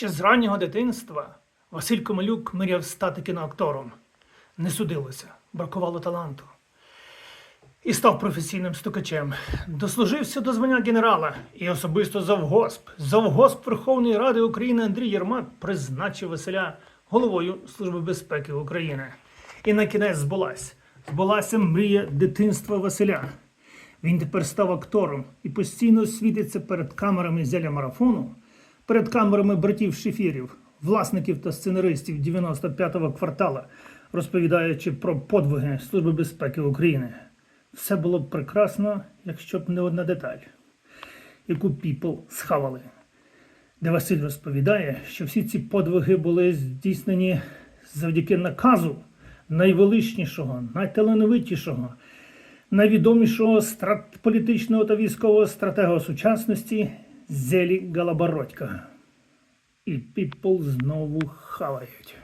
Ще з раннього дитинства Василь Комелюк мріяв стати кіноактором. Не судилося, бракувало таланту. І став професійним стукачем. Дослужився до звання генерала і особисто завгосп. Завгосп Верховної Ради України Андрій Єрмак призначив Василя головою Служби безпеки України. І на кінець збулась. Збулася мрія дитинства Василя. Він тепер став актором і постійно світиться перед камерами зеля марафону, перед камерами братів Шефірів, власників та сценаристів 95-го квартала, розповідаючи про подвиги Служби безпеки України. Все було б прекрасно, якщо б не одна деталь, яку People схавали. Де Василь розповідає, що всі ці подвиги були здійснені завдяки наказу найвеличнішого, найталановитішого, найвідомішого політичного та військового стратега сучасності Зелі Галабородька. І піпл знову хавають.